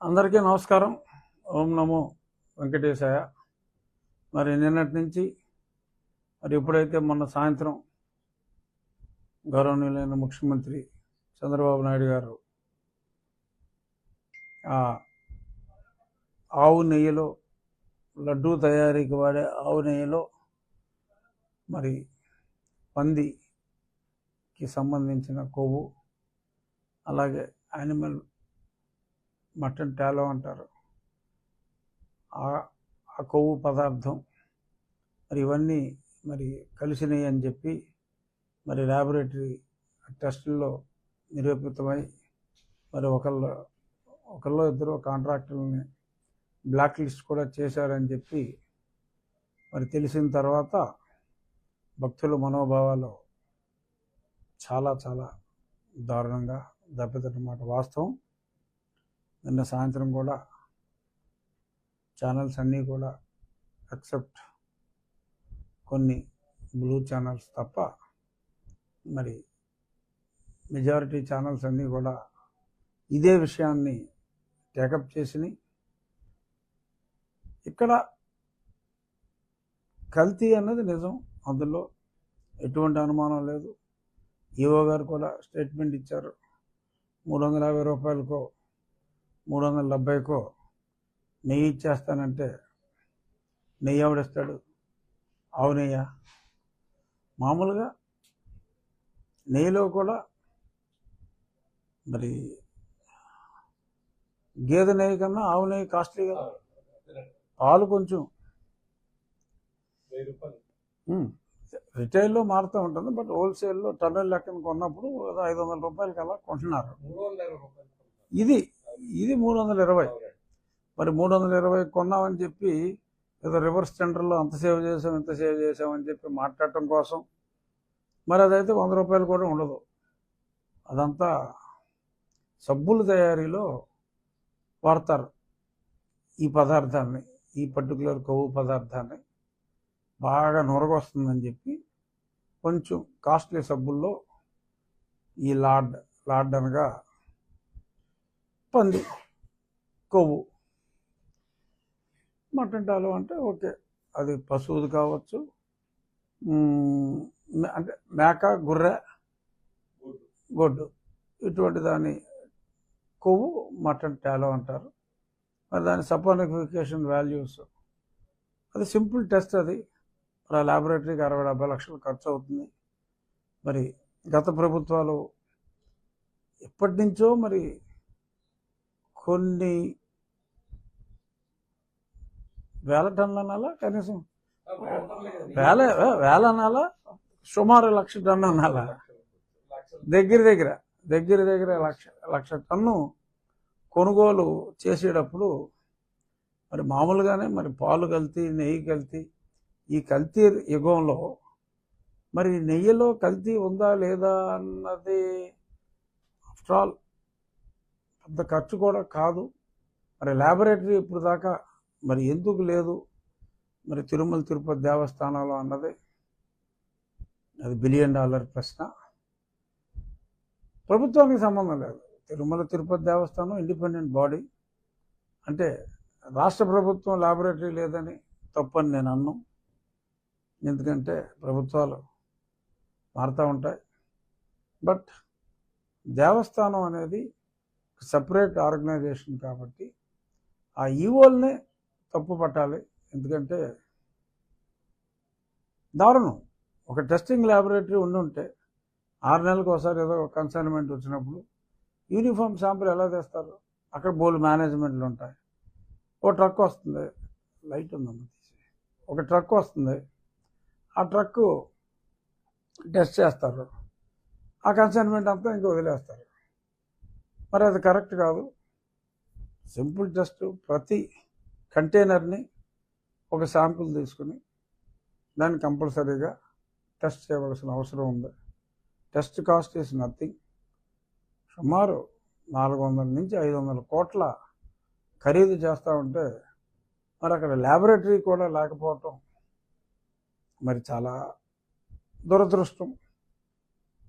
అందరికీ నమస్కారం. ఓం నమో వెంకటేశాయ. మరి నిన్నటి నుంచి మరి ఎప్పుడైతే మొన్న సాయంత్రం గౌరవనీయులైన ముఖ్యమంత్రి చంద్రబాబు నాయుడు గారు ఆవు నెయ్యిలో లడ్డూ తయారీకి వాడే ఆవు నెయ్యిలో మరి పందికి సంబంధించిన కొవ్వు అలాగే యానిమల్ మటన్ టాలో అంటారు. ఆ- ఆ కొవ్వు పదార్థం మరి ఇవన్నీ మరి కలిసినాయి అని చెప్పి మరి ల్యాబొరేటరీ టెస్టుల్లో నిరూపితమై మరి ఒకళ్ళు ఒకళ్ళు ఇద్దరు కాంట్రాక్టర్లని బ్లాక్ లిస్ట్ కూడా చేశారని చెప్పి మరి తెలిసిన తర్వాత భక్తుల మనోభావాలు చాలా చాలా దారుణంగా దెబ్బతిన్నమాట వాస్తవం. నిన్న సాయంత్రం కూడా ఛానల్స్ అన్నీ కూడా ఎక్సెప్ట్ కొన్ని బ్లూ ఛానల్స్ తప్ప మరి మెజారిటీ ఛానల్స్ అన్నీ కూడా ఇదే విషయాన్ని టేకప్ చేసినాయి. ఇక్కడ కల్తీ అన్నది నిజం. అందులో ఎటువంటి అనుమానం లేదు. ఈఓ గారు కూడా స్టేట్మెంట్ ఇచ్చారు. మూడు వందల యాభై రూపాయలకో మూడు వందల డెబ్బైకో నెయ్యి ఇచ్చేస్తానంటే నెయ్యి ఎవడిస్తాడు ఆవు నెయ్య? మామూలుగా నెయ్యిలో కూడా మరి గేదె నెయ్యి కన్నా ఆవు నెయ్యి కాస్ట్లీ కదా పాలు కొంచెం. రిటైల్లో మారుతూ ఉంటుంది. బట్ హోల్సేల్లో టన్నుల లెక్కన కొన్నప్పుడు ఐదు వందల రూపాయలకి అలా కొంటున్నారు ఇది ఇది మూడు వందల ఇరవై మరి మూడు వందల ఇరవై కొన్నామని చెప్పి ఏదో రివర్స్ టెండర్లో అంత సేవ్ చేసాం ఇంత సేవ్ చేసామని చెప్పి మాట్లాడటం కోసం మరి అదైతే వంద రూపాయలు కూడా ఉండదు. అదంతా సబ్బుల తయారీలో వాడతారు ఈ పదార్థాన్ని ఈ పర్టికులర్ కొవ్వు పదార్థాన్ని. బాగా నొరగొస్తుందని చెప్పి కొంచెం కాస్ట్లీ సబ్బుల్లో ఈ లాడ్ లాడ్ అనగా పంది కొవ్వు. మటన్ టాలు అంటే ఓకే. అది పశువుది కావచ్చు. మే- అంటే మేక గుర్రె గొడ్డు. ఇటువంటి దాని కొవ్వు మటన్ టాలో అంటారు. మరి దాని సపోనిఫికేషన్ వాల్యూస్. అది సింపుల్ టెస్ట్ అది. మరి ఆ ల్యాబొరేటరీకి అరవై డెబ్బై లక్షలు ఖర్చు అవుతుంది మరి గత ప్రభుత్వాలు ఎప్పటి నుంచో మరి కొన్ని వేల టన్నుల అనాలా కనీసం వేల వేల అనాలా సుమారు లక్ష టన్ను అనాలా దగ్గర దగ్గర దగ్గర దగ్గర లక్ష లక్ష టన్ను కొనుగోలు చేసేటప్పుడు మరి మామూలుగానే మరి పాలు కల్తీ నెయ్యి కల్తీ ఈ కల్తీ యుగంలో మరి నెయ్యిలో కల్తీ ఉందా లేదా అన్నది ఆఫ్టర్ ఆల్ అంత ఖర్చు కూడా కాదు. మరి ల్యాబొరేటరీ ఇప్పుడు దాకా మరి ఎందుకు లేదు? మరి తిరుమల తిరుపతి దేవస్థానంలో అన్నది అది బిలియన్ డాలర్ ప్రశ్న. ప్రభుత్వానికి సంబంధం లేదు. తిరుమల తిరుపతి దేవస్థానం ఇండిపెండెంట్ బాడీ అంటే రాష్ట్ర ప్రభుత్వం ల్యాబొరేటరీ లేదని తప్పని నేను అన్ను. ఎందుకంటే ప్రభుత్వాలు మారుతూ ఉంటాయి. బట్ దేవస్థానం అనేది సపరేట్ ఆర్గనైజేషన్ కాబట్టి ఆ ఈవోల్నే తప్పు పట్టాలి. ఎందుకంటే దారుణం. ఒక టెస్టింగ్ ల్యాబొరేటరీ ఉండి ఉంటే ఆరు నెలలకు ఒకసారి ఏదో కన్సైన్మెంట్ వచ్చినప్పుడు యూనిఫామ్ శాంపుల్ ఎలా తెస్తారు? అక్కడ బోల్ మేనేజ్మెంట్లు ఉంటాయి. ఓ ట్రక్ వస్తుంది. లైట్ ఉందమ్మ తీసి. ఒక ట్రక్ వస్తుంది. ఆ ట్రక్ టెస్ట్ చేస్తారు. ఆ కన్సైన్మెంట్ అంతా ఇంకా వదిలేస్తారు. మరి అది కరెక్ట్ కాదు. సింపుల్ టెస్ట్ ప్రతి కంటైనర్ని ఒక శాంపుల్ తీసుకుని దాన్ని కంపల్సరీగా టెస్ట్ చేయవలసిన అవసరం ఉంది. Test cost is nothing. సుమారు నాలుగు వందల నుంచి ఐదు వందల కోట్ల ఖరీదు చేస్తూ ఉంటే మరి అక్కడ ల్యాబొరేటరీ కూడా లేకపోవటం మరి చాలా దురదృష్టం.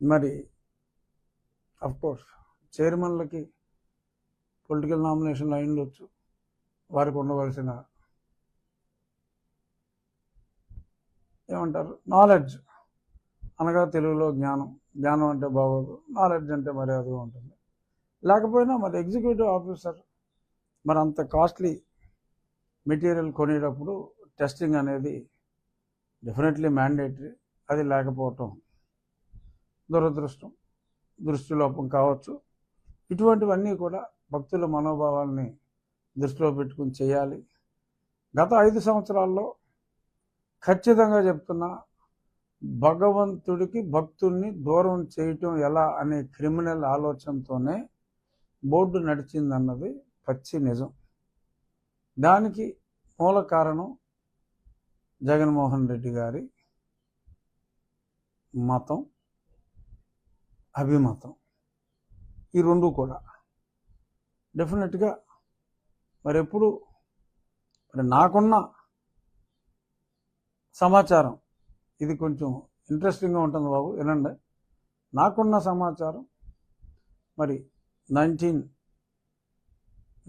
మరి అఫ్కోర్స్ చైర్మన్లకి పొలిటికల్ నామినేషన్లు లైన్లు వచ్చు. వారికి ఉండవలసిన ఏమంటారు? నాలెడ్జ్. అనగా తెలుగులో జ్ఞానం. జ్ఞానం అంటే బాగోదు. నాలెడ్జ్ అంటే మర్యాదగా ఉంటుంది. లేకపోయినా మరి ఎగ్జిక్యూటివ్ ఆఫీసర్ మరి అంత కాస్ట్లీ మెటీరియల్ కొనేటప్పుడు టెస్టింగ్ అనేది డెఫినెట్లీ మ్యాండేటరీ. అది లేకపోవటం దురదృష్టం. దృష్టిలోపం కావచ్చు. ఇటువంటివన్నీ కూడా భక్తుల మనోభావాల్ని దృష్టిలో పెట్టుకుని చేయాలి. గత ఐదు సంవత్సరాల్లో ఖచ్చితంగా చెప్తున్నా భగవంతుడికి భక్తుల్ని దూరం చేయటం ఎలా అనే క్రిమినల్ ఆలోచనతోనే బోర్డు నడిచిందన్నది పచ్చి నిజం. దానికి మూల కారణం జగన్మోహన్ రెడ్డి గారి మతం అభిమతం. ఈ రెండు కూడా. డెఫినెట్గా మరి ఎప్పుడు మరి నాకున్న సమాచారం ఇది కొంచెం ఇంట్రెస్టింగ్గా ఉంటుంది బాబు వినండి. నాకున్న సమాచారం మరి నైన్టీన్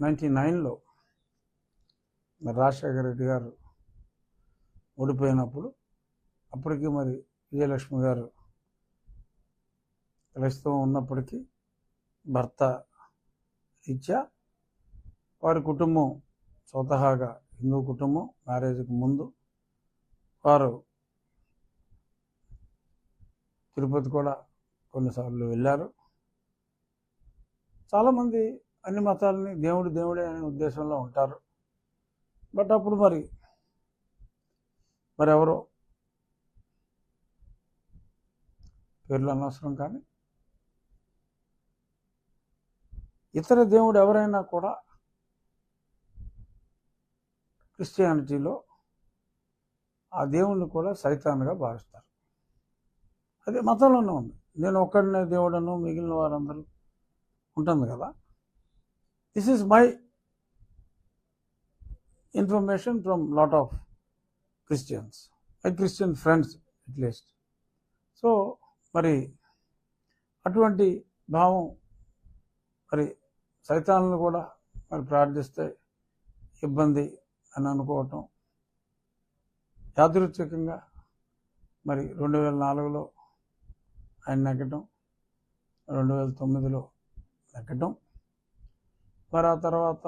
నైంటీ నైన్లో మరి రాజశేఖర రెడ్డి గారు ఓడిపోయినప్పుడు అప్పటికి మరి విజయలక్ష్మి గారు ప్రస్తుతం ఉన్నప్పటికీ భర్త రీత్యా వారి కుటుంబం స్వతహాగా హిందూ కుటుంబం మ్యారేజ్కి ముందు వారు తిరుపతి కూడా కొన్నిసార్లు వెళ్ళారు. చాలామంది అన్ని మతాలని దేవుడు దేవుడే అనే ఉద్దేశంలో ఉంటారు. బట్ అప్పుడు మరి మరెవరో పేర్లు అనవసరం కానీ ఇతర దేవుడు ఎవరైనా కూడా క్రిస్టియానిటీలో ఆ దేవుణ్ణి కూడా సైతాన్గా భావిస్తారు. అది మతంలోనే ఉంది. నేను ఒక్కడనే దేవుడను మిగిలిన వారందరూ ఉంటుంది కదా. This is my information from lot of Christians my Christian friends at least so మరి అటువంటి భావం మరి సైతాలను కూడా మరి ప్రార్థిస్తే ఇబ్బంది అని అనుకోవటం. యాదృచ్ఛికంగా మరి రెండు వేల నాలుగులో ఆయన నెగ్గటం రెండు వేల తొమ్మిదిలో నెగ్గటం. మరి ఆ తర్వాత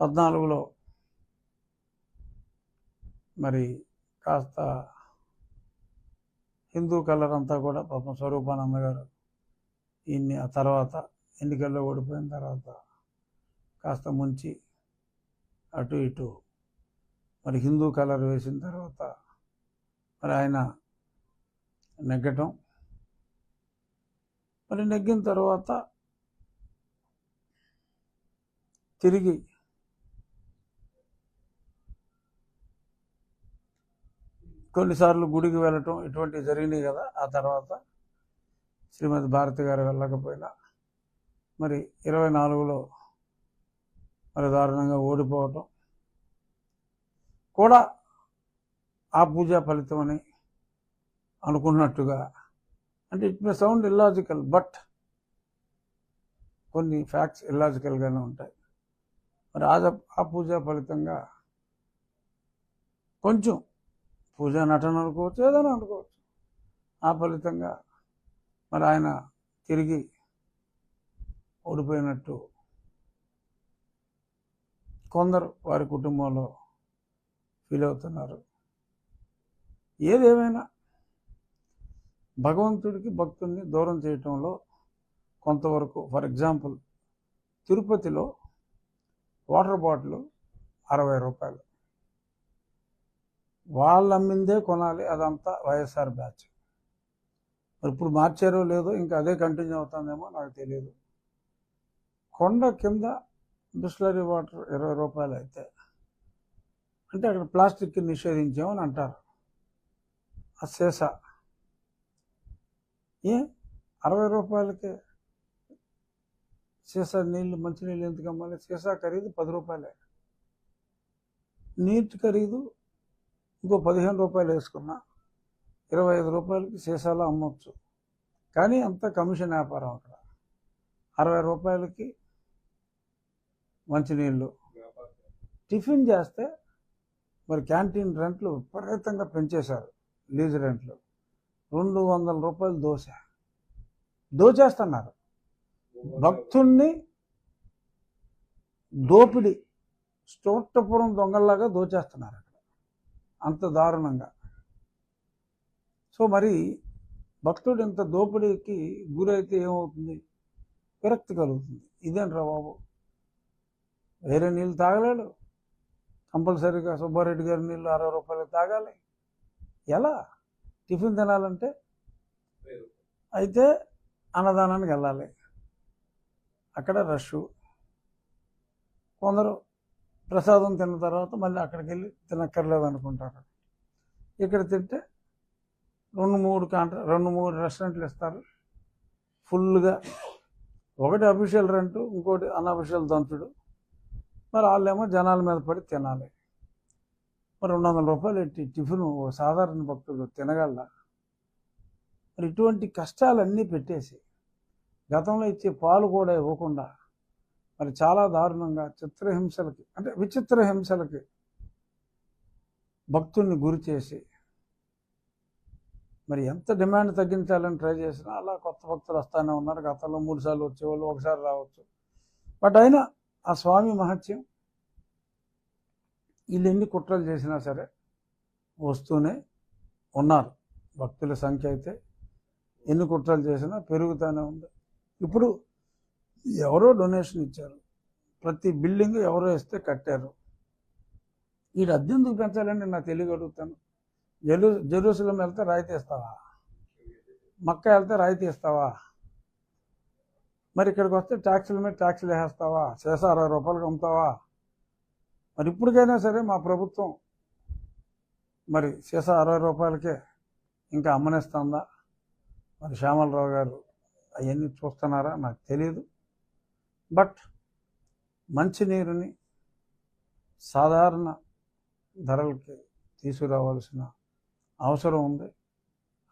పద్నాలుగులో మరి కాస్త హిందూ కలర్ అంతా కూడా పాపం స్వరూపానంద గారు ఈయన్ని ఆ తర్వాత ఎన్నికల్లో ఓడిపోయిన తర్వాత కాస్త ముంచి అటు ఇటు మరి హిందూ కలర్ వేసిన తర్వాత మరి ఆయన నెగ్గటం. మరి నెగ్గిన తర్వాత తిరిగి కొన్నిసార్లు గుడికి వెళ్ళటం ఇటువంటివి జరిగినాయి కదా ఆ తర్వాత శ్రీమతి భారతి గారు వెళ్ళకపోయినా మరి ఇరవై నాలుగులో మరి దారుణంగా ఓడిపోవటం. కూడా ఆ పూజా ఫలితం అని అనుకున్నట్టుగా అంటే it may sound illogical but కొన్ని ఫ్యాక్ట్స్ ఇల్లాజికల్గానే ఉంటాయి. మరి ఆ ఆ పూజా ఫలితంగా కొంచెం పూజా నటన అనుకోవచ్చు ఏదైనా అనుకోవచ్చు. ఆ ఫలితంగా మరి ఆయన తిరిగి ఓడిపోయినట్టు కొందరు వారి కుటుంబంలో ఫీల్ అవుతున్నారు. ఏదేమైనా భగవంతుడికి భక్తుల్ని దూరం చేయటంలో కొంతవరకు ఫర్ ఎగ్జాంపుల్ తిరుపతిలో వాటర్ బాటిల్ అరవై రూపాయలు. వాళ్ళు అమ్మిందే కొనాలి అదంతా వైఎస్ఆర్ బ్యాచ్. ఇప్పుడు మార్చారో లేదో ఇంకా అదే కంటిన్యూ అవుతుందేమో నాకు తెలియదు కొండ కింద బిస్లరీ వాటర్ ఇరవై రూపాయలు అయితే. అంటే అక్కడ ప్లాస్టిక్ నిషేధించామని అంటారు. ఆ సీసా. ఏ? అరవై రూపాయలకే సీసా నీళ్ళు మంచినీళ్ళు ఎందుకు అమ్మాలి? సీసా ఖరీదు పది రూపాయలే. నీటి ఖరీదు ఇంకో పదిహేను రూపాయలు వేసుకున్నా ఇరవై ఐదు రూపాయలకి సీసాలో అమ్మొచ్చు. కానీ అంత కమిషన్ వ్యాపారం అక్కడ. అరవై రూపాయలకి మంచినీళ్ళు. టిఫిన్ చేస్తే మరి క్యాంటీన్ రెంట్లు విపరీతంగా పెంచేశారు లీజ్ రెంట్లు. రెండు వందల రూపాయలు దోశ. దోచేస్తున్నారు. భక్తుణ్ణి దోపిడి స్టోట్టపురం దొంగల్లాగా దోచేస్తున్నారు అక్కడ. అంత దారుణంగా. సో మరి భక్తుడు ఇంత దోపిడీకి గురైతే ఏమవుతుంది? విరక్తి కలుగుతుంది. ఇదేంట్రా బాబు? వేరే నీళ్ళు తాగలేడు. కంపల్సరీగా సుబ్బారెడ్డి గారి నీళ్ళు అరవై రూపాయలు తాగాలి. ఎలా? టిఫిన్ తినాలంటే? అయితే అన్నదానానికి వెళ్ళాలి. అక్కడ రష్. కొందరు ప్రసాదం తిన్న తర్వాత మళ్ళీ అక్కడికి వెళ్ళి తినక్కర్లేదు అనుకుంటారు. ఇక్కడ తింటే రెండు మూడు కాంట్రా రెండు మూడు రెస్టారెంట్లు ఇస్తారు. ఫుల్గా ఒకటి అఫీషియల్ రెంటు ఇంకోటి అన్అఫీషియల్ దంచుడు. మరి వాళ్ళేమో జనాల మీద పడి తినాలి. మరి రెండు వందల రూపాయలు ఎట్టి టిఫిన్ ఓ సాధారణ భక్తులు తినగల మరి ఇటువంటి కష్టాలన్నీ పెట్టేసి గతంలో ఇచ్చే పాలు కూడా ఇవ్వకుండా మరి చాలా దారుణంగా చిత్రహింసలకి అంటే విచిత్ర హింసలకి భక్తుల్ని గురి చేసి మరి ఎంత డిమాండ్ తగ్గించాలని ట్రై చేసినా అలా కొత్త భక్తులు వస్తూనే ఉన్నారు. గతంలో మూడు సార్లు వచ్చేవాళ్ళు ఒకసారి రావచ్చు. బట్ అయినా ఆ స్వామి మహత్యం వీళ్ళు ఎన్ని కుట్రలు చేసినా సరే వస్తూనే ఉన్నారు. భక్తుల సంఖ్య అయితే ఎన్ని కుట్రలు చేసినా పెరుగుతూనే ఉంది. ఇప్పుడు ఎవరో డొనేషన్ ఇచ్చారు. ప్రతి బిల్డింగ్ ఎవరో ఇస్తే కట్టారు. ఈ అద్దెందుకు పెంచాలని నా తెలియక అడుగుతాను. జెరూ జెరూసలం వెళ్తే రాయితీ ఇస్తావా మక్క వెళ్తే రాయితీ ఇస్తావా మరి ఇక్కడికి వస్తే ట్యాక్సుల మీద ట్యాక్సులు వేసేస్తావా? చేసా అరవై రూపాయలకు అమ్ముతావా మరి ఇప్పటికైనా సరే మా ప్రభుత్వం మరి సీసా అరవై రూపాయలకే ఇంకా అమ్మనేస్తుందా? మరి శ్యామలరావు గారు అవన్నీ చూస్తున్నారా? నాకు తెలియదు బట్ మంచినీరుని సాధారణ ధరలకి తీసుకురావాల్సిన అవసరం ఉంది.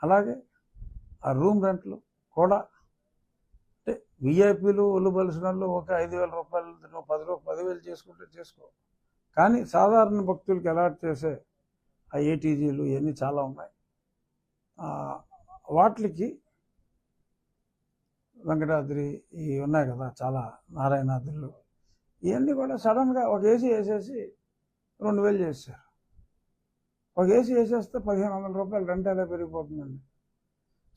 అలాగే ఆ రూమ్ రెంట్లు కూడా విఐపీలు ఒలుబలిసిన వాళ్ళు ఒక ఐదు వేల రూపాయలు నువ్వు పది రూపాయలు పదివేలు చేసుకుంటే చేసుకో. కానీ సాధారణ భక్తులకి అలాట్ చేసే ఆ ఏటీజీలు ఇవన్నీ చాలా ఉన్నాయి. వాటికి వెంకటాద్రి ఇవి ఉన్నాయి కదా చాలా నారాయణాద్రులు. ఇవన్నీ కూడా సడన్గా ఒక ఏసీ వేసేసి రెండు వేలు చేశారు. ఒక ఏసీ వేసేస్తే పదిహేను వందల రూపాయలు రెంట్ ఎలా పెరిగిపోతుందండి?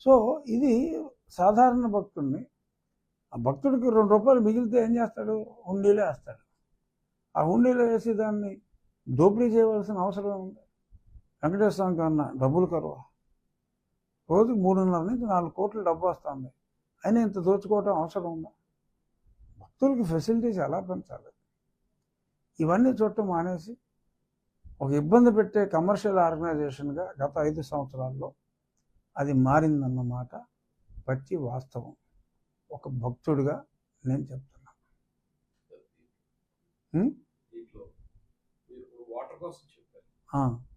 సో ఇది సాధారణ భక్తుల్ని ఆ భక్తుడికి రెండు రూపాయలు మిగిలితే ఏం చేస్తాడు? హుండీలో వేస్తాడు. ఆ హుండీలో వేసి దాన్ని దోపిడీ చేయవలసిన అవసరం ఉంది వెంకటేశ్వర స్వామి కన్నా డబ్బులు కరువా? రోజుకు మూడున్నర నుంచి నాలుగు కోట్ల డబ్బు వస్తుంది. అయినా ఇంత దోచుకోవటం అవసరం ఉందా? భక్తులకి ఫెసిలిటీస్ ఎలా పెంచాలి? ఇవన్నీ చూడటం మానేసి ఒక ఇబ్బంది పెట్టే కమర్షియల్ ఆర్గనైజేషన్గా గత ఐదు సంవత్సరాల్లో అది మారిందన్నమాట పచ్చి వాస్తవం. ఒక భక్తుడిగా నేను చెప్తున్నా. వాటర్ కోసం చెప్పారు.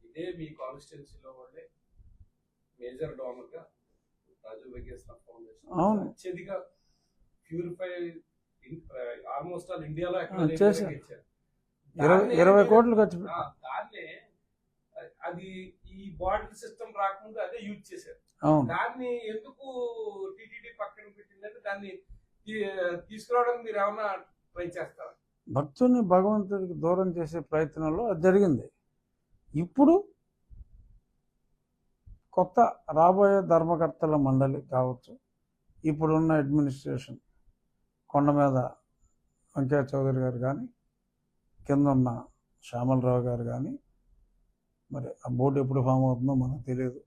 ఇదే మీ కాన్స్టిట్యున్సీలో వాళ్ళే మేజర్ డోనర్గా రాజు వెంకటేశ్వర ఫౌండేషన్. అత్యధిక ప్యూరిఫై ఆల్మోస్ట్ ఆల్ ఇండియాలో. ఇరవై ఇరవై కోట్లు ఖర్చు దాన్నే అది ఈ బాటిల్ సిస్టమ్ రాకముందు అదే యూజ్ చేశారు. దాన్ని ఎందుకు టిటిడి పక్కన పెట్టిందంటే దాన్ని తీసుకురావడానికి మీరు ఏమైనా ట్రై చేస్తారా? భక్తుని భగవంతుడికి దూరం చేసే ప్రయత్నంలో అది జరిగింది. ఇప్పుడు కొత్త రాబోయే ధర్మకర్తల మండలి కావచ్చు ఇప్పుడున్న అడ్మినిస్ట్రేషన్ కొండ మీద వెంకయ్య చౌదరి గారు కానీ కింద ఉన్న శ్యామలరావు గారు కానీ మరి ఆ బోర్డు ఎప్పుడు ఫామ్ అవుతుందో మనకు తెలియదు.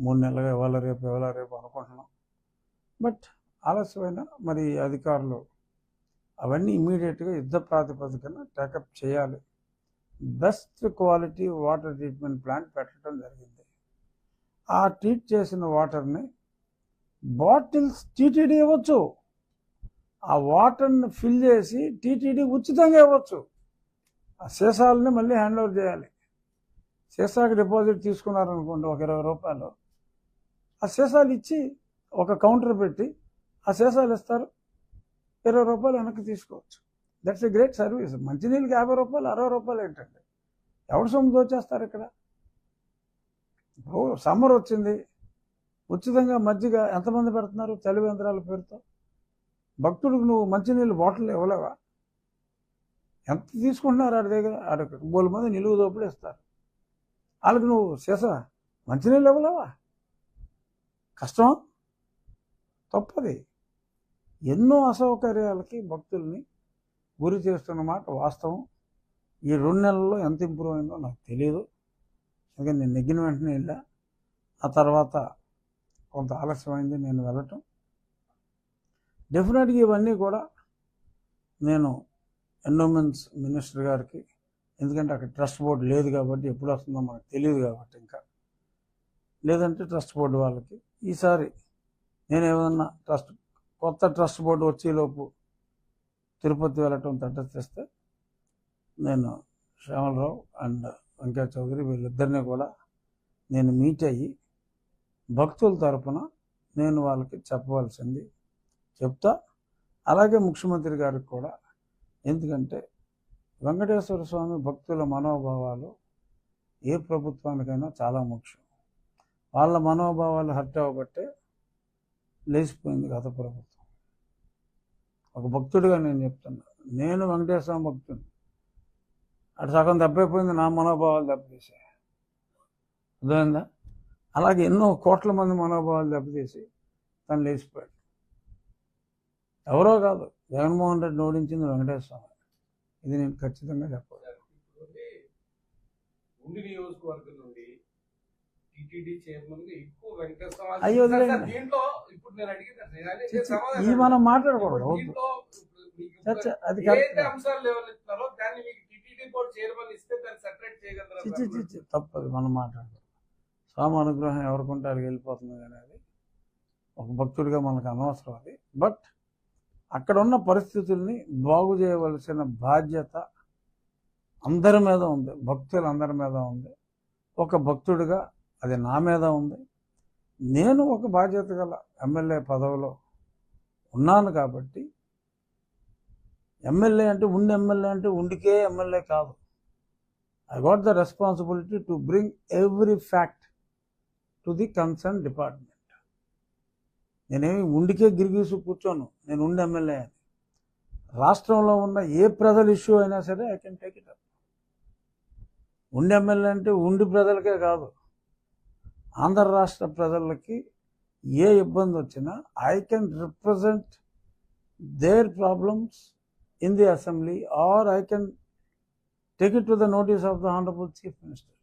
మూడు నెలలుగా ఇవాళ రేపు ఇవాళ రేపు అనుకుంటున్నాం. బట్ ఆలస్యమైన మరి అధికారులు అవన్నీ ఇమీడియట్గా యుద్ధ ప్రాతిపదికన టేకప్ చేయాలి. Best quality water treatment plant పెట్టడం జరిగింది. ఆ ట్రీట్ చేసిన వాటర్ని బాటిల్స్ టీటీడీ ఇవ్వచ్చు. ఆ వాటర్ని ఫిల్ చేసి టీటీడీ ఉచితంగా ఇవ్వచ్చు. ఆ సీసాలని మళ్ళీ హ్యాండ్ ఓవర్ చేయాలి. సీసాకి డిపాజిట్ తీసుకున్నారనుకోండి ఒక ఇరవై రూపాయలు. ఆ సీసాలు ఇచ్చి ఒక కౌంటర్ పెట్టి ఆ సీసాలు ఇస్తారు. ఇరవై రూపాయలు వెనక్కి తీసుకోవచ్చు. దట్స్ ఎ గ్రేట్ సర్వీస్ మంచినీళ్ళకి యాభై రూపాయలు అరవై రూపాయలు ఏంటండి? ఎవడు సొమ్ము దోచేస్తారు ఇక్కడ? ఇప్పుడు సమ్మర్ వచ్చింది. ఉచితంగా మజ్జిగ ఎంతమంది పెడుతున్నారు? చలివేంద్రాల పేరుతో. భక్తుడికి నువ్వు మంచినీళ్ళు బాటిల్ ఇవ్వలేవా? ఎంత తీసుకుంటున్నారు ఆడి దగ్గర? ఆడ బోలు మంది నిలువు దోపులు ఇస్తారు. వాళ్ళకి నువ్వు సీసా మంచినీళ్ళు ఇవ్వలేవా? కష్టం? తప్పది. ఎన్నో అసౌకర్యాలకి భక్తుల్ని గురి చేస్తున్న మాట వాస్తవం. ఈ రెండు నెలల్లో ఎంత ఇంప్రూవ్ అయిందో నాకు తెలియదు అందుకని నేను నెగ్గిన వెంటనే వెళ్ళా. ఆ తర్వాత కొంత ఆలస్యమైంది నేను వెళ్ళటం. డెఫినెట్గా ఇవన్నీ కూడా నేను ఎండోమెంట్స్ మినిస్టర్ గారికి ఎందుకంటే అక్కడ ట్రస్ట్ బోర్డు లేదు కాబట్టి ఎప్పుడు వస్తుందో మనకు తెలియదు కాబట్టి ఇంకా. లేదంటే ట్రస్ట్ బోర్డు వాళ్ళకి. ఈసారి నేనేమన్నా ట్రస్ట్ కొత్త ట్రస్ట్ బోర్డు వచ్చేలోపు తిరుపతి వెళ్ళటం తటస్థిస్తే నేను శ్యామలరావు అండ్ వెంకయ్య చౌదరి వీళ్ళిద్దరిని కూడా నేను మీట్ అయ్యి భక్తుల తరపున నేను వాళ్ళకి చెప్పవలసింది చెప్తా. అలాగే ముఖ్యమంత్రి గారికి కూడా ఎందుకంటే వెంకటేశ్వర స్వామి భక్తుల మనోభావాలు ఏ ప్రభుత్వానికైనా చాలా ముఖ్యం. వాళ్ళ మనోభావాలు హర్ట్ అవ్వబట్టే లేచిపోయింది గత ప్రభుత్వం. ఒక భక్తుడిగా నేను చెప్తున్నా. నేను వెంకటేశ్వర స్వామి అటు సగం దెబ్బైపోయింది నా మనోభావాలు దెబ్బతీసే. అర్థమైందా? అలాగే ఎన్నో కోట్ల మంది మనోభావాలు దెబ్బతీసి తను లేచిపోయాడు. ఎవరో కాదు జగన్మోహన్ రెడ్డి ఓడించింది వెంకటేశ్వర స్వామి. ఇది నేను ఖచ్చితంగా చెప్పాలి. నుండి టిటిడి చైర్మన్గా ఎక్కువ వెంకటేశ్వర అయ్యో, ఈ మనం మాట్లాడకూడదు. చచ్చ, అది చిచ్చి చిచ్చి తప్పదు మనం మాట్లాడదు స్వామి అనుగ్రహం ఎవరికుంటే అడిగి వెళ్ళిపోతుంది అనేది ఒక భక్తుడిగా మనకు అనవసరం అది. బట్ అక్కడ ఉన్న పరిస్థితుల్ని బాగు చేయవలసిన బాధ్యత అందరి మీద ఉంది భక్తులు అందరి మీద ఉంది. ఒక భక్తుడిగా అది నా మీద ఉంది. నేను ఒక బాధ్యత గల ఎమ్మెల్యే పదవిలో ఉన్నాను కాబట్టి ఎమ్మెల్యే అంటే ఉండి ఎమ్మెల్యే అంటే ఉండికే ఎమ్మెల్యే కాదు. I got the responsibility to bring every fact to the concern department నేనేమి ఉండికే గిరిగీసి కూర్చోను నేను ఉండి ఎమ్మెల్యే అని. రాష్ట్రంలో ఉన్న ఏ ప్రజల ఇష్యూ అయినా సరే I can take it up Undi MLA అంటే ఉండి ప్రజలకే కాదు. ఆంధ్ర రాష్ట్ర ప్రజలకి ఏ ఇబ్బంది వచ్చినా I can represent their problems in the assembly or I can take it to the notice of the honourable chief minister.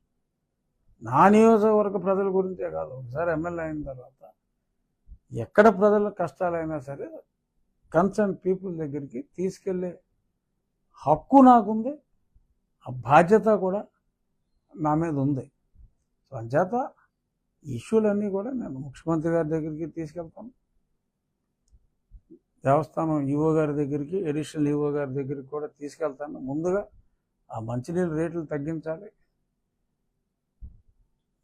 నా నియోజకవర్గ ప్రజల గురించే కాదు ఒకసారి ఎమ్మెల్యే అయిన తర్వాత ఎక్కడ ప్రజల కష్టాలైనా సరే కన్సర్న్ పీపుల్ దగ్గరికి తీసుకెళ్ళే హక్కు నాకుంది ఆ బాధ్యత కూడా నా మీద ఉంది. సో అంచేత ఇష్యూలన్నీ కూడా నేను ముఖ్యమంత్రి గారి దగ్గరికి తీసుకెళ్తాను దేవస్థానం ఈవో గారి దగ్గరికి అడిషనల్ ఈవో గారి దగ్గరికి కూడా తీసుకెళ్తాను ముందుగా ఆ మంచినీళ్ళ రేట్లు తగ్గించాలి.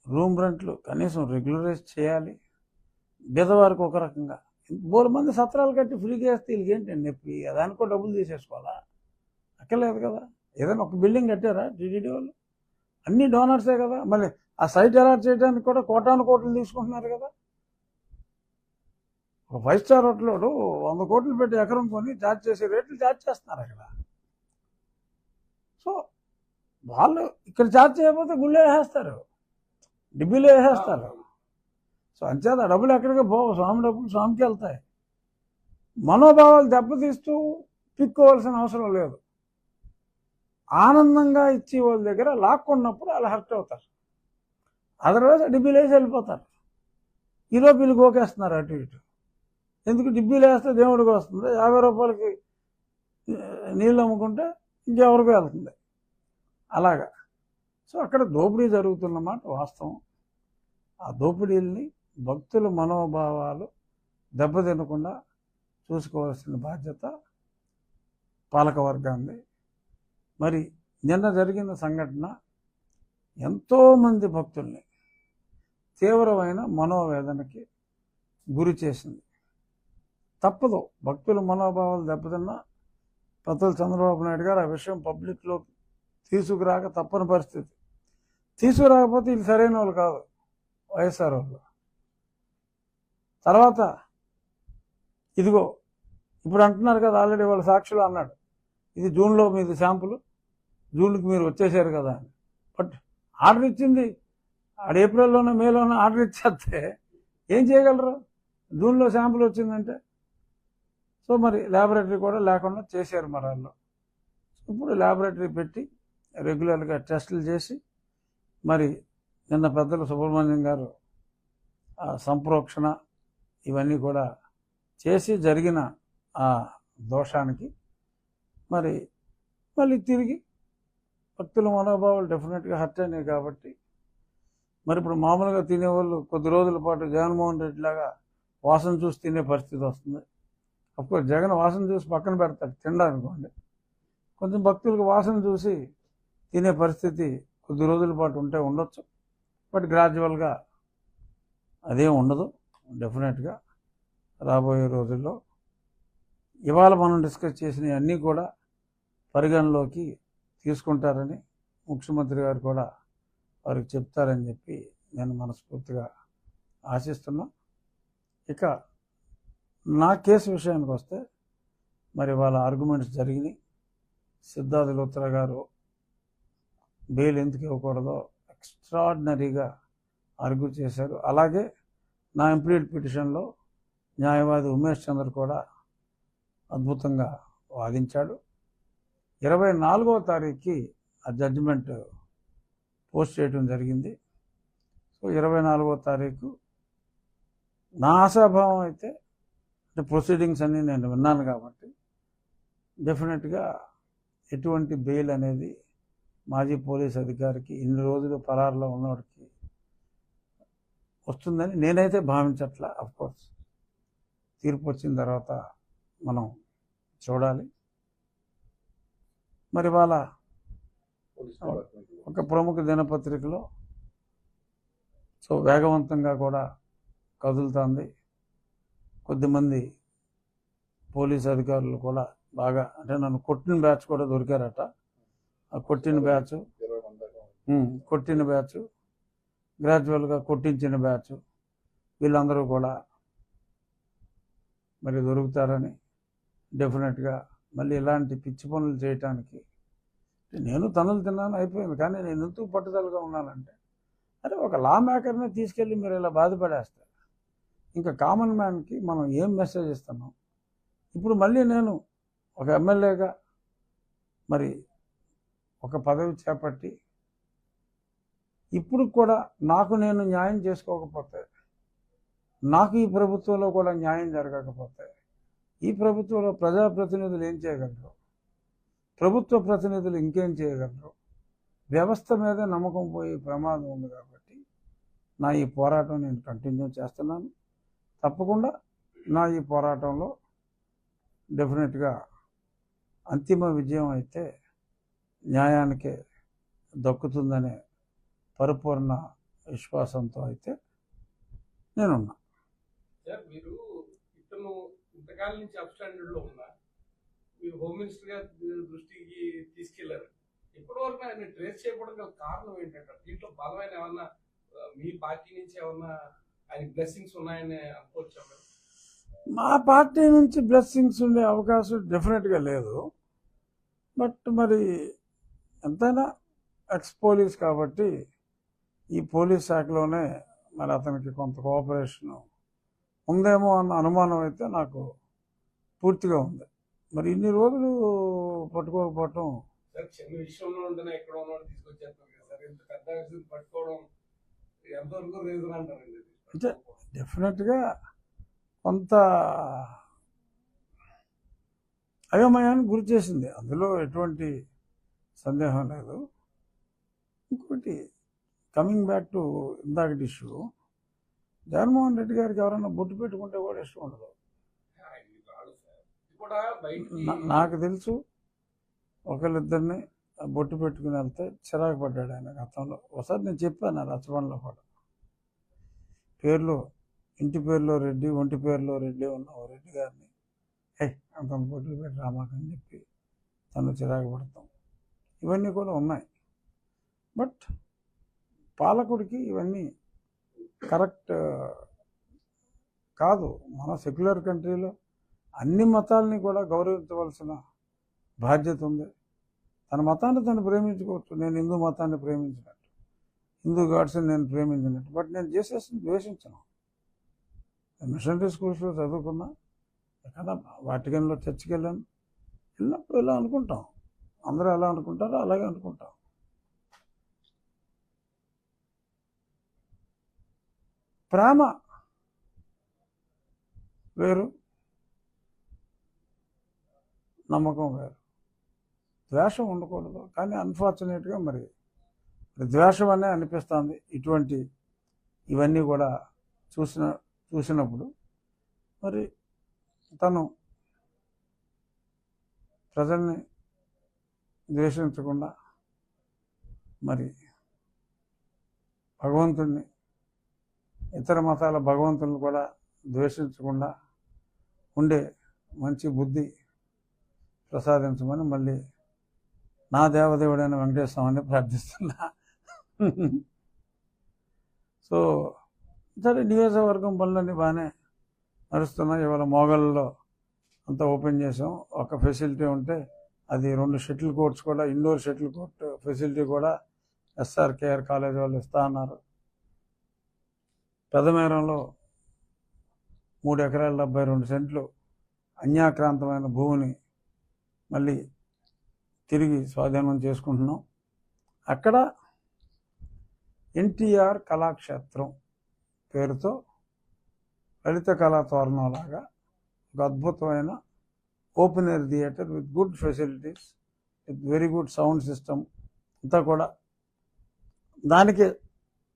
రూమ్ రెంట్లు కనీసం రెగ్యులరైజ్ చేయాలి. బీదవారికి ఒక రకంగా. బోరు మంది సత్రాలు కట్టి ఫ్రీగా వేస్తే వీళ్ళకి ఏంటండి నొప్పి దానికో డబ్బులు తీసేసుకోవాలా? అక్కర్లేదు కదా. ఏదైనా ఒక బిల్డింగ్ కట్టారా? టీటీడీ వాళ్ళు? అన్ని డోనర్సే కదా. మళ్ళీ ఆ సైట్ అలాట్ చేయడానికి కూడా కోటాను కోట్లు తీసుకుంటున్నారు కదా. ఒక ఫైవ్ స్టార్ హోటల్ వంద కోట్లు పెట్టి ఎకరం కొని చార్జ్ చేసే రేట్లు చార్జ్ చేస్తున్నారు అక్కడ సో వాళ్ళు ఇక్కడ చార్జ్ చేయకపోతే గుళ్ళు వేసేస్తారు. డిబ్బీలు వేసేస్తారు. సో అంచేత ఆ డబ్బులు ఎక్కడికి పోవు. స్వామి డబ్బులు స్వామికి వెళ్తాయి. మనోభావాలు దెబ్బతీస్తూ పిక్కోవాల్సిన అవసరం లేదు. ఆనందంగా ఇచ్చి వాళ్ళ దగ్గర లాక్కున్నప్పుడు అలా హర్ట్ అవుతారు. అదర్వైజ్ డిబ్బీలేసి వెళ్ళిపోతారు. ఈలోపు వీళ్ళు గోకేస్తున్నారు అటు ఇటు. ఎందుకు డిబ్బీలు వేస్తే దేవుడికి వస్తుంది. యాభై రూపాయలకి నీళ్ళు అమ్ముకుంటే ఇంకెవరికి వెళ్తుంది. అలాగా. సో అక్కడ దోపిడీ జరుగుతున్నమాట వాస్తవం. ఆ దోపిడీల్ని భక్తుల మనోభావాలు దెబ్బతినకుండా చూసుకోవాల్సిన బాధ్యత పాలకవర్గాన్ని మరి నిన్న జరిగిన సంఘటన ఎంతోమంది భక్తుల్ని తీవ్రమైన మనోవేదనకి గురి చేసింది. తప్పదు. భక్తుల మనోభావాలు దెబ్బతిన్నా పెద్దల చంద్రబాబు నాయుడు గారు ఆ విషయం పబ్లిక్లో తీసుకురాక తప్పని పరిస్థితి. తీసుకురాకపోతే వీళ్ళు సరైన వాళ్ళు కాదు వైఎస్ఆర్ వాళ్ళు. తర్వాత ఇదిగో ఇప్పుడు అంటున్నారు కదా ఆల్రెడీ వాళ్ళ సాక్షులు అన్నాడు. ఇది జూన్లో మీది శాంపుల్. జూన్కి మీరు వచ్చేసారు కదా అని. బట్ ఆర్డర్ ఇచ్చింది ఆడ ఏప్రిల్లోనో మేలోనో ఆర్డర్ ఇచ్చేస్తే ఏం చేయగలరు? జూన్లో శాంపుల్ వచ్చిందంటే? సో మరి ల్యాబొరేటరీ కూడా లేకుండా చేశారు మరి వాళ్ళు. ఇప్పుడు ల్యాబొరేటరీ పెట్టి రెగ్యులర్గా టెస్టులు చేసి మరి నిన్న పెద్దలు సుబ్రహ్మణ్యం గారు ఆ సంప్రోక్షణ ఇవన్నీ కూడా చేసి జరిగిన ఆ దోషానికి మరి మళ్ళీ తిరిగి భక్తుల మనోభావాలు డెఫినెట్గా హర్ట్ అయినాయి కాబట్టి మరి ఇప్పుడు మామూలుగా తినేవాళ్ళు కొద్ది రోజుల పాటు జగన్మోహన్ రెడ్డి లాగా వాసన చూసి తినే పరిస్థితి వస్తుంది. అఫ్కోర్స్ జగన్ వాసన చూసి పక్కన పెడతారు తినడానుకోండి. కొంచెం భక్తులకు వాసన చూసి తినే పరిస్థితి కొద్ది రోజుల పాటు ఉంటే ఉండొచ్చు. బట్ గ్రాడ్యువల్గా అదేం ఉండదు డెఫినెట్గా. రాబోయే రోజుల్లో ఇవాళ మనం డిస్కస్ చేసినవి అన్నీ కూడా పరిగణలోకి తీసుకుంటారని ముఖ్యమంత్రి గారు కూడా వారికి చెప్తారని చెప్పి నేను మనస్ఫూర్తిగా ఆశిస్తున్నా. ఇక నా కేసు విషయానికి వస్తే మరి వాళ్ళ ఆర్గ్యుమెంట్స్ జరిగినాయి సిద్ధార్థ లుత్రా గారు బెయిల్ ఎందుకు ఇవ్వకూడదో ఎక్స్ట్రాడినరీగా ఆర్గ్యూ చేశారు. అలాగే నా ఎంప్లీడ్ పిటిషన్లో న్యాయవాది ఉమేష్ చంద్ర కూడా అద్భుతంగా వాదించాడు. ఇరవై నాలుగవ తారీఖుకి ఆ జడ్జిమెంట్ పోస్ట్ చేయడం జరిగింది. సో ఇరవై నాలుగో తారీఖు నా ఆశాభావం అయితే అంటే ప్రొసీడింగ్స్ అన్నీ నేను విన్నాను కాబట్టి డెఫినెట్గా ఎటువంటి బెయిల్ అనేది మాజీ పోలీస్ అధికారికి ఇన్ని రోజులు పరారులో ఉన్నవాడికి వస్తుందని నేనైతే భావించట్లా కోర్స్ తీర్పు వచ్చిన తర్వాత మనం చూడాలి. మరి వాళ్ళ ఒక ప్రముఖ దినపత్రికలో సో వేగవంతంగా కూడా కదులుతుంది. కొద్దిమంది పోలీస్ అధికారులు కూడా బాగా అంటే నన్ను కొట్టిన బ్యాచ్ కూడా దొరికారట. ఆ కొట్టిన బ్యాచ్ కొట్టిన బ్యాచ్ గ్రాడ్యువల్గా కొట్టించిన బ్యాచ్ వీళ్ళందరూ కూడా మరి దొరుకుతారని డెఫినెట్గా మళ్ళీ ఇలాంటి పిచ్చి పనులు చేయటానికి నేను తనులు తిన్నాను అయిపోయింది. కానీ నేను ఎందుకు పట్టుదలగా ఉన్నానంటే అరే ఒక లా మేకర్ని తీసుకెళ్ళి మీరు ఇలా బాధపడేస్తారు. ఇంకా కామన్ మ్యాన్కి మనం ఏం మెసేజ్ ఇస్తున్నాం? ఇప్పుడు మళ్ళీ నేను ఒక ఎమ్మెల్యేగా మరి ఒక పదవి చేపట్టి ఇప్పుడు కూడా నాకు నేను న్యాయం చేసుకోకపోతే నాకు ఈ ప్రభుత్వంలో కూడా న్యాయం జరగకపోతే ఈ ప్రభుత్వంలో ప్రజాప్రతినిధులు ఏం చేయగలరు? ప్రభుత్వ ప్రతినిధులు ఇంకేం చేయగలరు? వ్యవస్థ మీద నమ్మకం పోయే ప్రమాదం ఉంది కాబట్టి నా ఈ పోరాటం నేను కంటిన్యూ చేస్తున్నాను. తప్పకుండా నా ఈ పోరాటంలో డెఫినెట్గా అంతిమ విజయం అయితే న్యాయానికే దక్కుతుందనే పరిపూర్ణ విశ్వాసంతో అయితే నేనున్నా. సార్ మీరు ఇతను ఇంతకాలం నుంచి అప్ ఉన్నా మీరు హోమ్ మినిస్టర్ గారి దృష్టికి తీసుకెళ్ళారు. ఇప్పటి వరకు ఆయన ట్రేస్ చేయకపోవడం గల కారణం ఏంటంటే దీంట్లో బలమైన ఏమన్నా మీ పార్టీ నుంచి ఏమన్నా ఆయన బ్లెస్సింగ్స్ ఉన్నాయని అనుకోవచ్చా మా పార్టీ నుంచి బ్లెస్సింగ్స్ ఉండే అవకాశం డెఫినెట్గా లేదు. బట్ మరి ఎంతైనా ఎక్స్ పోలీస్ కాబట్టి ఈ పోలీస్ శాఖలోనే మరి అతనికి కొంత కోఆపరేషన్ ఉందేమో అన్న అనుమానం అయితే నాకు పూర్తిగా ఉంది. మరి ఇన్ని రోజులు పట్టుకోకపోవటం. చిన్న విషయంలో ఉంటేనే ఎక్కడ ఉన్నాడు తీసుకొచ్చేస్తాం కదా సార్. ఇంత పెద్ద విషయం పట్టుకోవడం ఎంతవరకు రీజన్ అంటారండి? ఇది? అంటే డెఫినెట్గా కొంత అయోమయానికి గురి చేసింది. అందులో ఎటువంటి సందేహం లేదు. ఇంకోటి కమింగ్ బ్యాక్ టు ఇందాకటి ఇష్యూ జగన్మోహన్ రెడ్డి గారికి ఎవరైనా బొట్టు పెట్టుకుంటే కూడా ఇష్టం ఉండదు ఆయన రాడు సార్ ఇది కూడా బయటికి నా- నాకు తెలుసు ఒకళ్ళిద్దరిని బొట్టు పెట్టుకుని వెళ్తే చిరాకు పడ్డాడు ఆయన గతంలో. ఒకసారి నేను చెప్పాను ఆ రచ్చబండలో కూడా. పేర్లు ఇంటి పేరులో రెడ్డి ఒంటి పేరులో రెడ్డి ఉన్న ఓ రెడ్డి గారిని ఏ అంత బొట్టులు పెట్టి రామాకని చెప్పి తను చిరాకు పడతాం. ఇవన్నీ కూడా ఉన్నాయి. బట్ పాలకుడికి ఇవన్నీ కరెక్ట్ కాదు. మన సెక్యులర్ కంట్రీలో అన్ని మతాలని కూడా గౌరవించవలసిన బాధ్యత ఉంది. తన మతాన్ని తను ప్రేమించుకోవచ్చు. నేను హిందూ మతాన్ని ప్రేమించినట్టు. హిందూ గాడ్స్ని నేను ప్రేమించినట్టు. బట్ నేను చేసేసి ద్వేషించను. మిషనరీ స్కూల్స్లో చదువుకున్నా. ఎక్కడ వాటికన్లో చర్చికి వెళ్ళాను వెళ్ళినప్పుడు ఇలా అనుకుంటాం. అందరూ ఎలా అనుకుంటారో అలాగే అనుకుంటాం. ప్రేమ వేరు. నమ్మకం వేరు. ద్వేషం ఉండకూడదు. కానీ అన్ఫార్చునేట్గా మరి ద్వేషం అనే అనిపిస్తుంది. ఇటువంటి ఇవన్నీ కూడా చూసిన చూసినప్పుడు మరి తను ప్రజల్ని ద్వేషించకుండా మరి భగవంతుడిని ఇతర మతాల భగవంతుని కూడా ద్వేషించకుండా ఉండే మంచి బుద్ధి ప్రసాదించమని మళ్ళీ నా దేవదేవుడైన వెంకటేశ్వర స్వామిని ప్రార్థిస్తున్నా. సో సరే నియోజకవర్గం పనులన్నీ బాగానే నడుస్తున్నాయి. ఇవాళ మోగల్లో అంతా ఓపెన్ చేసాం ఒక ఫెసిలిటీ ఉంటే అది రెండు షటిల్ కోర్ట్స్ కూడా ఇండోర్ షటిల్ కోర్ట్ ఫెసిలిటీ కూడా ఎస్ఆర్కేఆర్ కాలేజ్ వాళ్ళు ఇస్తా అన్నారు. పెదమేరంలో మూడు ఎకరాల డెబ్బై రెండు సెంట్లు అన్యాక్రాంతమైన భూమిని మళ్ళీ తిరిగి స్వాధీనం చేసుకుంటున్నాం. అక్కడ ఎన్టీఆర్ కళాక్షేత్రం పేరుతో లలిత కళా తోరణంలాగా ఒక అద్భుతమైన open air theatre with good facilities with very good sound system అంతా కూడా దానికి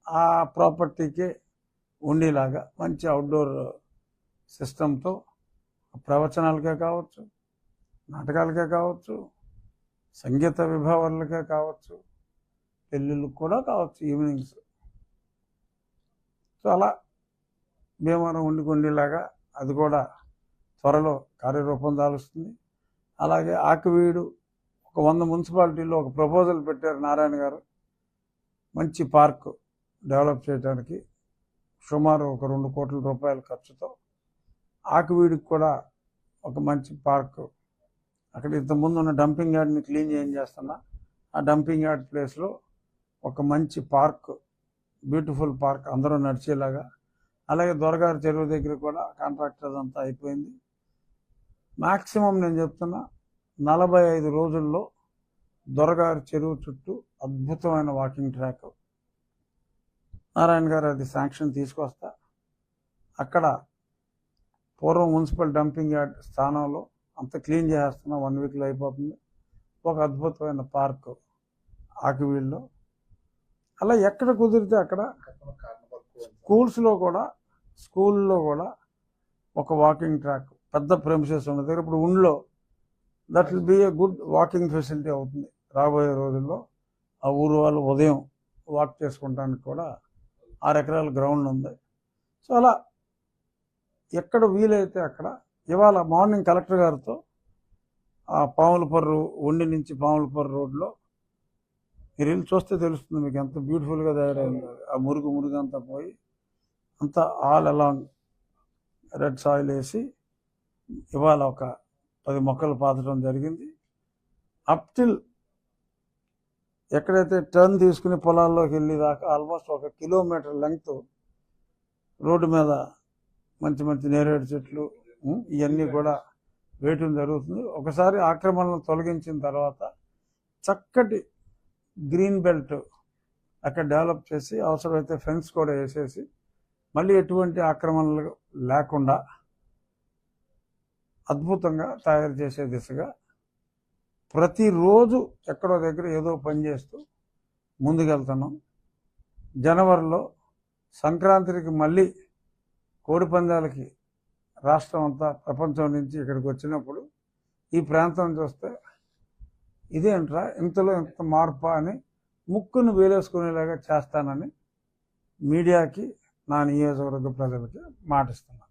ఆ ప్రాపర్టీకే ఉండేలాగా మంచి అవుట్డోర్ సిస్టంతో ప్రవచనాలకే కావచ్చు నాటకాలకే కావచ్చు సంగీత విభావాలకే కావచ్చు పెళ్ళిళ్ళకి కూడా కావచ్చు ఈవినింగ్స్. సో అలా భీమవరం ఉండికొండేలాగా అది కూడా త్వరలో కార్యరూపం దాలుస్తుంది. అలాగే ఆకువీడు ఒక వంద మున్సిపాలిటీలో ఒక ప్రపోజల్ పెట్టారు నారాయణ గారు. మంచి పార్క్ డెవలప్ చేయడానికి సుమారు ఒక రెండు కోట్ల రూపాయల ఖర్చుతో ఆకువీడికి కూడా ఒక మంచి పార్క్ అక్కడ ఇంతకుముందు ఉన్న డంపింగ్ యార్డ్ని క్లీన్ చేయం చేస్తున్నా. ఆ డంపింగ్ యార్డ్ ప్లేస్లో ఒక మంచి పార్క్ బ్యూటిఫుల్ పార్క్ అందరూ నడిచేలాగా. అలాగే దొరగారి చెరువు దగ్గర కూడా కాంట్రాక్టర్ అంతా అయిపోయింది. మ్యాక్సిమం నేను చెప్తున్నా నలభై ఐదు రోజుల్లో దొరగారి చెరువు చుట్టూ అద్భుతమైన వాకింగ్ ట్రాక్. నారాయణ గారు అది శాంక్షన్ తీసుకొస్తా. అక్కడ పూర్వం మున్సిపల్ డంపింగ్ యార్డ్ స్థానంలో అంత క్లీన్ చేస్తున్నా వన్ వీక్లో అయిపోతుంది. ఒక అద్భుతమైన పార్క్ ఆకివీళ్ళలో అలా ఎక్కడ కుదిరితే అక్కడ స్కూల్స్లో కూడా స్కూల్లో కూడా ఒక వాకింగ్ ట్రాక్ పెద్ద ప్రెమిసెస్ ఉన్న దగ్గర ఇప్పుడు ఉండ్లో. That will be a good walking facility అవుతుంది. రాబోయే రోజుల్లో ఆ ఊరు వాళ్ళు ఉదయం వాక్ చేసుకోవడానికి కూడా ఆరు ఎకరాల గ్రౌండ్ ఉంది. సో అలా ఎక్కడ వీలైతే అక్కడ ఇవాళ మార్నింగ్ కలెక్టర్ గారితో ఆ పాములపర్రు ఒండి నుంచి పాములపర్రు రోడ్లో మీరు వెళ్ళి చూస్తే తెలుస్తుంది మీకు ఎంత బ్యూటిఫుల్గా తయారైంది. ఆ మురుగు మురుగు అంతా పోయి అంతా ఆల్ అలాంగ్ రెడ్ సాయిల్ వేసి ఇవాళ ఒక పది మొక్కలు పాతడం జరిగింది. అప్ టిల్ ఎక్కడైతే టర్న్ తీసుకుని పొలాల్లోకి వెళ్ళేదాకా ఆల్మోస్ట్ ఒక కిలోమీటర్ లెంగ్త్ రోడ్డు మీద మంచి మంచి నేరేడు చెట్లు ఇవన్నీ కూడా వేయటం జరుగుతుంది. ఒకసారి ఆక్రమణను తొలగించిన తర్వాత చక్కటి గ్రీన్ బెల్ట్ అక్కడ డెవలప్ చేసి అవసరమైతే ఫెన్స్ కూడా వేసేసి మళ్ళీ ఎటువంటి ఆక్రమణలు లేకుండా అద్భుతంగా తయారు చేసే దిశగా ప్రతిరోజు ఎక్కడో దగ్గర ఏదో పని చేస్తూ ముందుకెళ్తున్నాం. జనవరిలో సంక్రాంతికి మళ్ళీ కోడి పందాలకి రాష్ట్రం అంతా ప్రపంచం నుంచి ఇక్కడికి వచ్చినప్పుడు ఈ ప్రాంతం చూస్తే ఇదేంట్రా ఇంతలో ఇంత మార్పా అని ముక్కును వేలేసుకునేలాగా చేస్తానని మీడియాకి నా నియోజకవర్గ ప్రజలకి మాటిస్తున్నాను